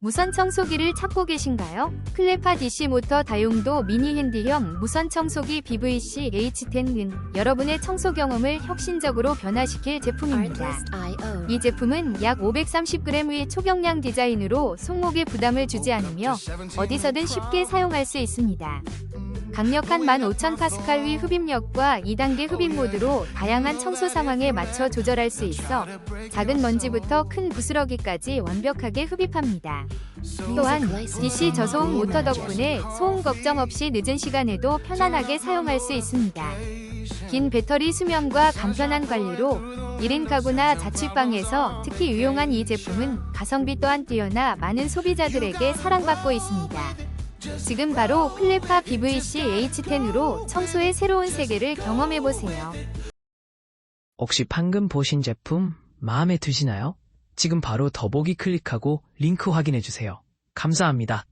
무선 청소기를 찾고 계신가요? 클레파 DC 모터 다용도 미니 핸디형 무선 청소기 BVC H10은 여러분의 청소 경험을 혁신적으로 변화시킬 제품입니다. 이 제품은 약 530g의 초경량 디자인으로 손목에 부담을 주지 않으며 어디서든 쉽게 사용할 수 있습니다. 강력한 15,000파스칼 흡입력과 2단계 흡입 모드로 다양한 청소 상황에 맞춰 조절할 수 있어 작은 먼지부터 큰 부스러기까지 완벽하게 흡입합니다. 또한 DC 저소음 모터 덕분에 소음 걱정 없이 늦은 시간에도 편안하게 사용할 수 있습니다. 긴 배터리 수명과 간편한 관리로 1인 가구나 자취방에서 특히 유용한 이 제품은 가성비 또한 뛰어나 많은 소비자들에게 사랑받고 있습니다. 지금 바로 클레파 BVC H10으로 청소의 새로운 세계를 경험해보세요. 혹시 방금 보신 제품 마음에 드시나요? 지금 바로 더보기 클릭하고 링크 확인해주세요. 감사합니다.